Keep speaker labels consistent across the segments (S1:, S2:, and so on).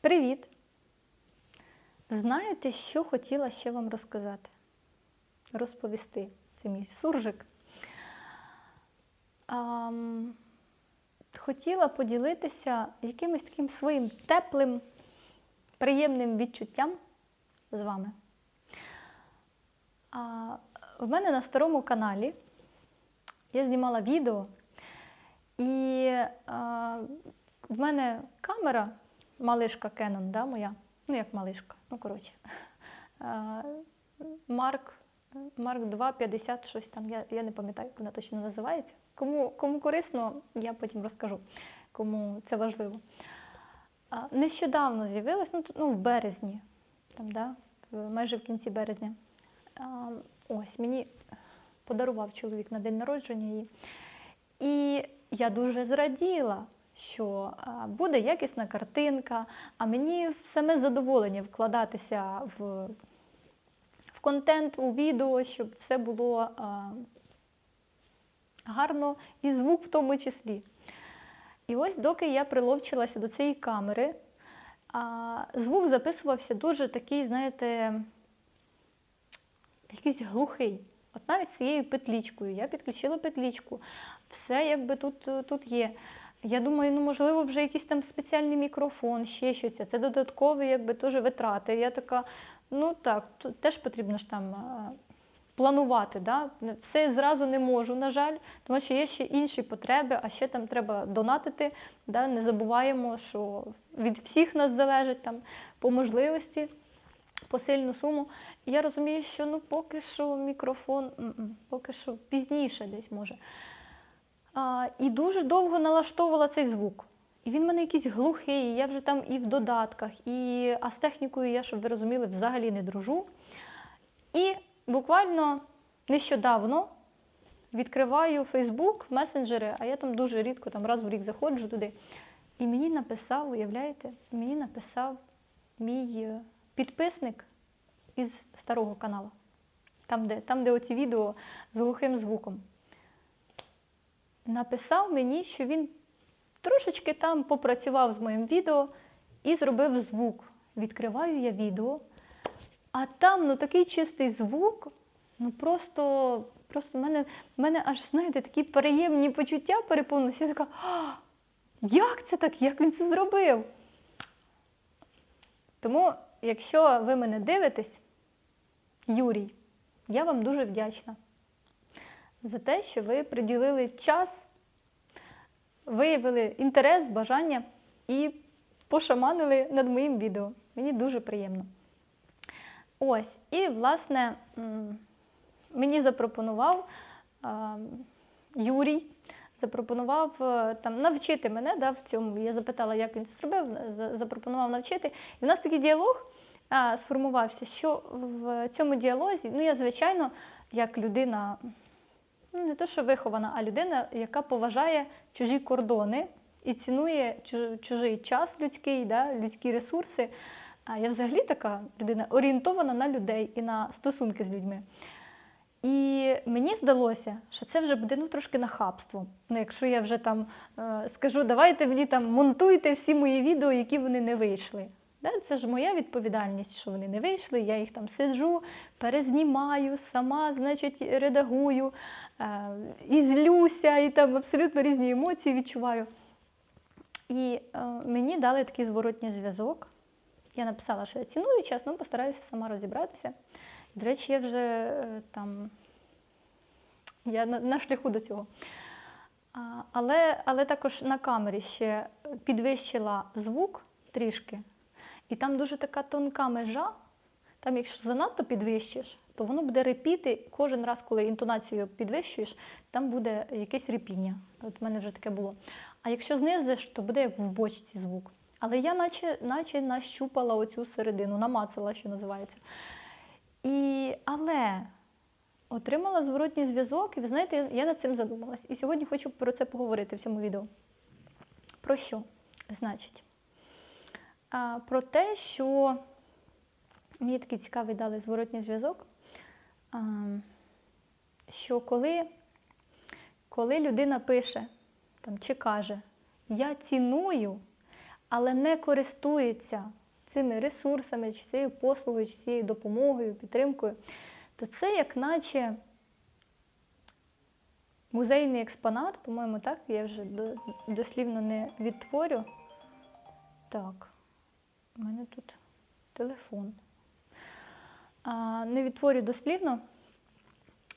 S1: Привіт! Знаєте, що хотіла ще вам розказати? Розповісти. Це мій суржик. Ам, хотіла поділитися якимось таким своїм теплим, приємним відчуттям з вами. А, в мене на старому каналі я знімала відео, і а, в мене камера, малишка Canon, да, моя, ну як малишка, ну коротше, Марк, Марк 2, 50, щось там, я, я не пам'ятаю, як вона точно називається. Кому, кому корисно, я потім розкажу, кому це важливо. Нещодавно з'явилась, ну, ну в березні, там, да, майже в кінці березня. Ось мені подарував чоловік на день народження її. І я дуже зраділа, що буде якісна картинка, а мені в саме задоволення вкладатися в, в контент, у відео, щоб все було а, гарно, і звук в тому числі. І ось доки я приловчилася до цієї камери, а, звук записувався дуже такий, знаєте, якийсь глухий. От навіть з цією петлічкою. Я підключила петлічку. Все якби тут, тут є. Я думаю, ну можливо, вже якийсь там спеціальний мікрофон, ще щось. Це додаткові якби, теж витрати. Я така, ну так, теж потрібно ж там планувати. Да? Все зразу не можу, на жаль, тому що є ще інші потреби, а ще там треба донатити. Да? Не забуваємо, що від всіх нас залежить там по можливості посильну суму. І я розумію, що ну поки що мікрофон, поки що пізніше десь може. А, і дуже довго налаштовувала цей звук. І він в мене якийсь глухий, я вже там і в додатках, і а з технікою я, щоб ви розуміли, взагалі не дружу. І буквально нещодавно відкриваю Фейсбук, месенджери, а я там дуже рідко, там раз в рік заходжу туди. І мені написав, уявляєте, мені написав мій е, підписник із старого каналу, там, де, там, де оці відео з глухим звуком. Написав мені, що він трошечки там попрацював з моїм відео і зробив звук. Відкриваю я відео, а там ну, такий чистий звук, ну просто, просто в мене, в мене аж, знаєте, такі приємні почуття переповнилися. Я така, «А, як це так? Як він це зробив? Тому, якщо ви мене дивитесь, Юрій, я вам дуже вдячна за те, що ви приділили час, виявили інтерес, бажання і пошаманили над моїм відео. Мені дуже приємно. Ось, і, власне, мені запропонував Юрій, запропонував е, там навчити мене да, в цьому. Я запитала, як він це зробив, запропонував навчити. І в нас такий діалог сформувався, що в цьому діалозі, ну я, звичайно, як людина, не то, що вихована, а людина, яка поважає чужі кордони і цінує чужий час людський, да, людські ресурси. А я взагалі така людина орієнтована на людей і на стосунки з людьми. І мені здалося, що це вже буде ну, трошки нахабство. Ну, якщо я вже там е, скажу, давайте мені там монтуйте всі мої відео, які вони не вийшли. Це ж моя відповідальність, що вони не вийшли. Я їх там сиджу, перезнімаю, сама, значить, редагую, е, і злюся, і там абсолютно різні емоції відчуваю. І е, мені дали такий зворотній зв'язок. Я написала, що я ціную час, ну постараюся сама розібратися. До речі, я вже е, там я на, на шляху до цього. Але, але також на камері ще підвищила звук трішки, і там дуже така тонка межа. Там, якщо занадто підвищиш, то воно буде репіти кожен раз, коли інтонацію підвищуєш, там буде якесь репіння. От в мене вже таке було. А якщо знизиш, то буде як в бочці звук. Але я наче, наче нащупала оцю середину, намацала, що називається. І, але отримала зворотній зв'язок, і ви знаєте, я, над цим задумалась. І сьогодні хочу про це поговорити в цьому відео. Про що? Значить, про те, що мені такий цікавий дали зворотній зв'язок, що коли, коли людина пише там, чи каже, я ціную, але не користується цими ресурсами, чи цією послугою, чи цією допомогою, підтримкою, то це як наче музейний експонат, по-моєму, так, я вже до- дослівно не відтворю. Так, у мене тут телефон. А, не відтворю дослівно,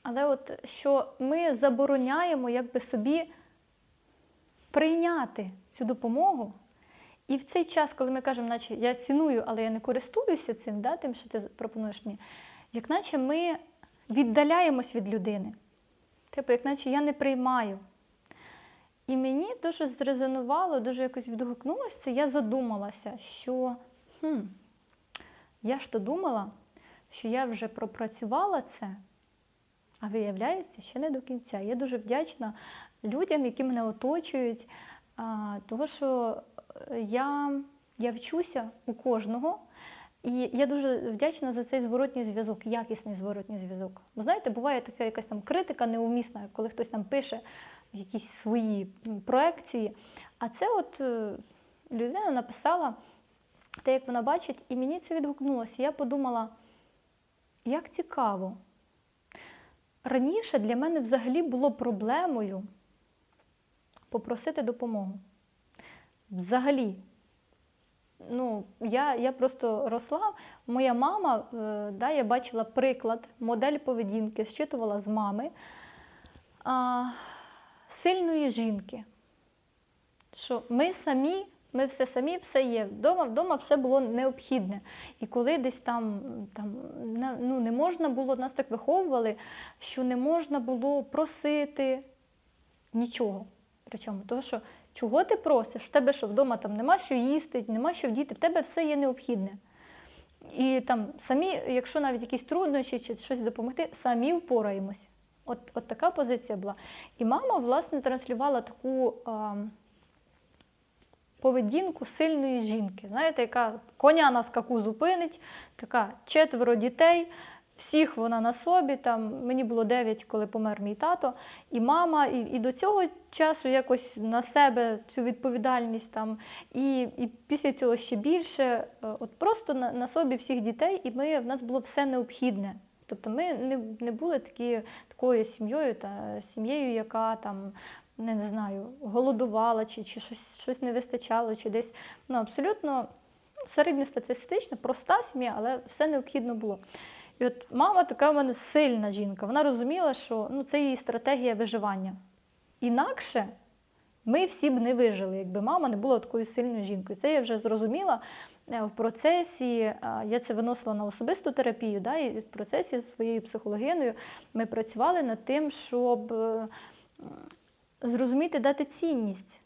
S1: але от що ми забороняємо якби собі прийняти цю допомогу. І в цей час, коли ми кажемо, наче я ціную, але я не користуюся цим, да, тим, що ти пропонуєш мені, як наче ми віддаляємось від людини. Типу, як наче я не приймаю. І мені дуже зрезонувало, дуже якось відгукнулося. Я задумалася, що хм, я ж то думала, що я вже пропрацювала це, а виявляється, ще не до кінця. Я дуже вдячна людям, які мене оточують, того, що е, я, я вчуся у кожного. І я дуже вдячна за цей зворотній зв'язок, якісний зворотній зв'язок. Знаєте, буває така якась там критика неумісна, коли хтось там пише якісь свої проекції. А це от е, людина написала те, як вона бачить, і мені це відгукнулося. Я подумала, як цікаво. Раніше для мене взагалі було проблемою попросити допомогу. Взагалі. Ну, я, я просто росла. Моя мама, е, да, я бачила приклад, модель поведінки, зчитувала з мами а, сильної жінки. Що ми самі, ми все самі, все є. Вдома, вдома все було необхідне. І коли десь там, там ну, не можна було, нас так виховували, що не можна було просити нічого. Причому, тому що чого ти просиш? В тебе що вдома там нема що їсти, нема що вдіти, в тебе все є необхідне. І там самі, якщо навіть якісь труднощі чи щось допомогти, самі впораємось. От, от така позиція була. І мама, власне, транслювала таку а, поведінку сильної жінки, знаєте, яка коня на скаку зупинить, така четверо дітей, всіх вона на собі. Там, мені було 9, коли помер мій тато, і мама, і, і до цього часу якось на себе цю відповідальність там, і, і після цього ще більше. Е, От просто на, на собі всіх дітей, і ми, в нас було все необхідне. Тобто ми не, не були такі, такою сім'єю, та сім'єю, яка там. Не, знаю, голодувала, чи, чи щось, щось не вистачало, чи десь ну, абсолютно середньостатистична, проста сім'я, але все необхідно було. І от мама така в мене сильна жінка. Вона розуміла, що ну, це її стратегія виживання. Інакше ми всі б не вижили, якби мама не була такою сильною жінкою. Це я вже зрозуміла в процесі. е, Я це виносила на особисту терапію, да, і в процесі зі своєю психологиною ми працювали над тим, щоб е, зрозуміти, дати цінність.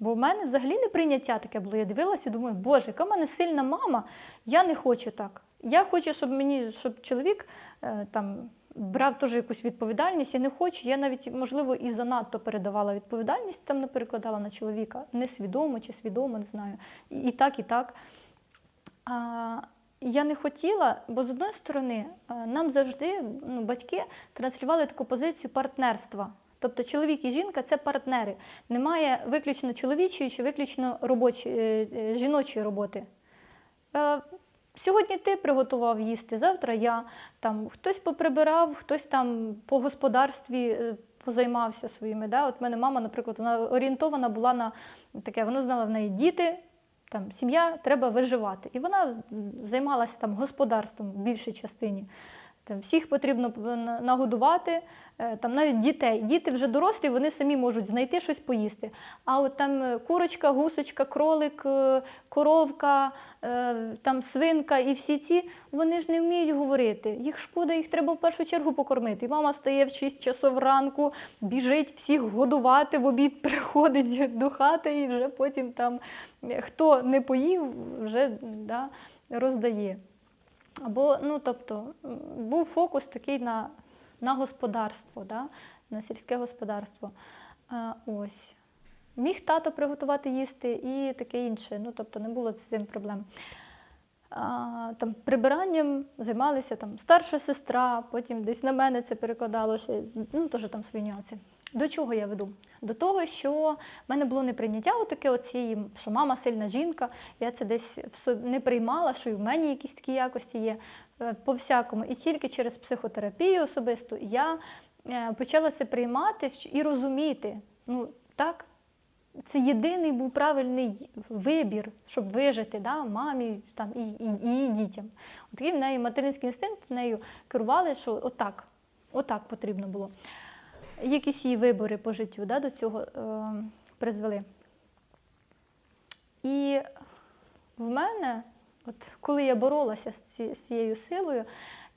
S1: Бо в мене взагалі неприйняття таке було. Я дивилася і думаю, боже, яка в мене сильна мама, я не хочу так. Я хочу, щоб мені, щоб чоловік е, там брав теж якусь відповідальність. Я не хочу. Я навіть, можливо, і занадто передавала відповідальність, там не на чоловіка, несвідомо чи свідомо, не знаю. І так, і так. Я не хотіла, бо з одної сторони е, нам завжди ну, батьки транслювали таку позицію партнерства. Тобто чоловік і жінка це партнери. Немає виключно чоловічої чи виключно робочої, е, е, жіночої роботи. Сьогодні ти приготував їсти, завтра я. Там, хтось поприбирав, хтось там по господарстві позаймався своїми. Да? От мене мама, наприклад, вона орієнтована була на таке, вона знала в неї діти, там, сім'я, треба виживати. І вона займалася там господарством в більшій частині. Там, всіх потрібно нагодувати, е, там навіть дітей. Діти вже дорослі, вони самі можуть знайти щось поїсти. А от там е, курочка, гусочка, кролик, е, коровка, там свинка і всі ці, вони ж не вміють говорити. Їх шкода, їх треба в першу чергу покормити. І мама стає в 6 часов ранку, біжить всіх годувати, в обід приходить до хати і вже потім там хто не поїв, вже да, роздає. Або, ну, тобто, був фокус такий на, на господарство, да? на сільське господарство. А, ось. Міг тато приготувати їсти і таке інше. Ну, тобто не було з цим проблем. А, там, прибиранням займалися там, старша сестра, потім десь на мене це перекладалося, ну, теж там свої нюанси. До чого я веду? До того, що в мене було неприйняття отаке оцієї, що мама сильна жінка, я це десь не приймала, що і в мене якісь такі якості є е, по-всякому. І тільки через психотерапію особисту я е, почала це приймати і розуміти. Ну, так, це єдиний був правильний вибір, щоб вижити да, мамі там, і, і, і її дітям. От в неї материнський інстинкт нею керували, що отак, отак потрібно було. Якісь її вибори по життю да, до цього е, призвели. І в мене, от коли я боролася з, ці, з цією силою,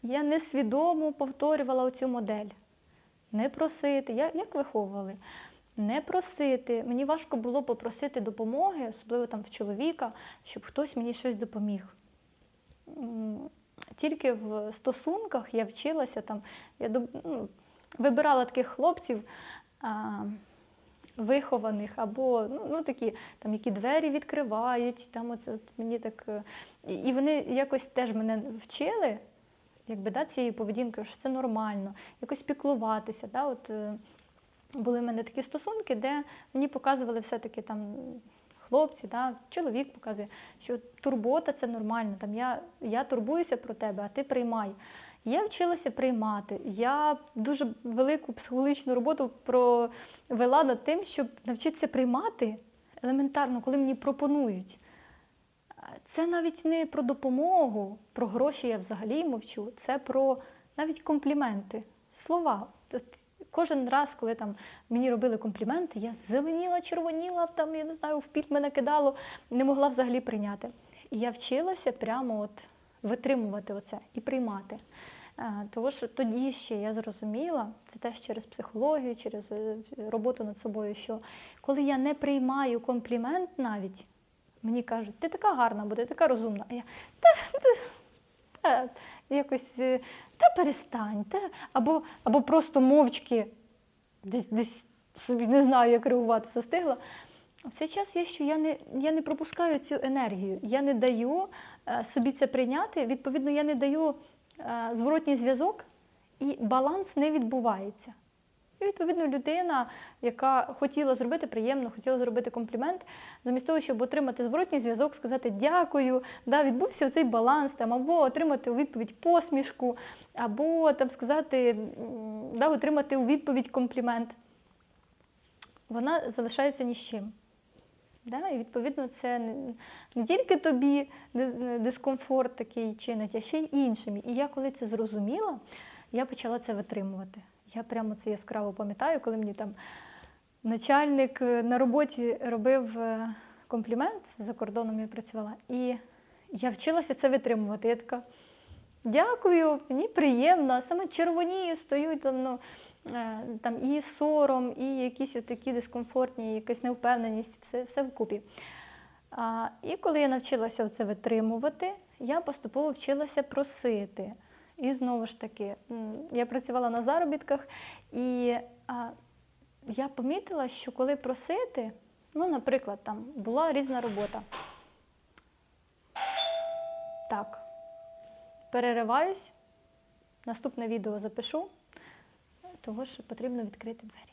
S1: я несвідомо повторювала оцю модель. Не просити. Я, як виховували? Не просити. Мені важко було попросити допомоги, особливо там в чоловіка, щоб хтось мені щось допоміг. Тільки в стосунках я вчилася там, я ну, вибирала таких хлопців. А, вихованих, або ну, ну такі, там, які двері відкривають, там оце, от мені так. е, І вони якось теж мене вчили, якби да, цією поведінкою, що це нормально, якось піклуватися. Да, от, е, були в мене такі стосунки, де мені показували все-таки там хлопці, да, чоловік показує, що турбота це нормально. Там я, я турбуюся про тебе, а ти приймай. Я вчилася приймати. Я дуже велику психологічну роботу провела над тим, щоб навчитися приймати елементарно, коли мені пропонують. Це навіть не про допомогу, про гроші я взагалі мовчу. Це про навіть компліменти, слова. Кожен раз, коли там мені робили компліменти, я зеленіла, червоніла, там, я не знаю, в піт мене кидало, не могла взагалі прийняти. І я вчилася прямо от витримувати оце і приймати. Е, Тому що тоді ще я зрозуміла, це теж через психологію, через е, роботу над собою, що коли я не приймаю комплімент навіть, мені кажуть, ти така гарна буде, така розумна. А я та, та, та, якось е, та перестань, та, або, або просто мовчки десь, десь собі не знаю, як реагувати, застигла. Цей час є, що я не, я не пропускаю цю енергію, я не даю е, собі це прийняти, відповідно, я не даю е, зворотній зв'язок, і баланс не відбувається. І, відповідно, людина, яка хотіла зробити приємно, хотіла зробити комплімент, замість того, щоб отримати зворотній зв'язок, сказати дякую, да, відбувся цей баланс, там, або отримати у відповідь посмішку, або там, сказати, да, отримати у відповідь комплімент, вона залишається ні з чим. Да? І відповідно це не, тільки тобі дискомфорт такий чинить, а ще й іншим. І я коли це зрозуміла, я почала це витримувати. Я прямо це яскраво пам'ятаю, коли мені там начальник е, на роботі робив е, комплімент, за кордоном я працювала, і я вчилася це витримувати. Я така. Дякую, мені приємно. А Саме червонію стою там, ну, там і сором, і якісь такі дискомфортні, якась невпевненість, все, все вкупі. А, і коли я навчилася це витримувати, я поступово вчилася просити. І знову ж таки, я працювала на заробітках, і а, я помітила, що коли просити, ну, наприклад, там була різна робота. Так, перериваюсь, наступне відео запишу, того що потрібно відкрити двері.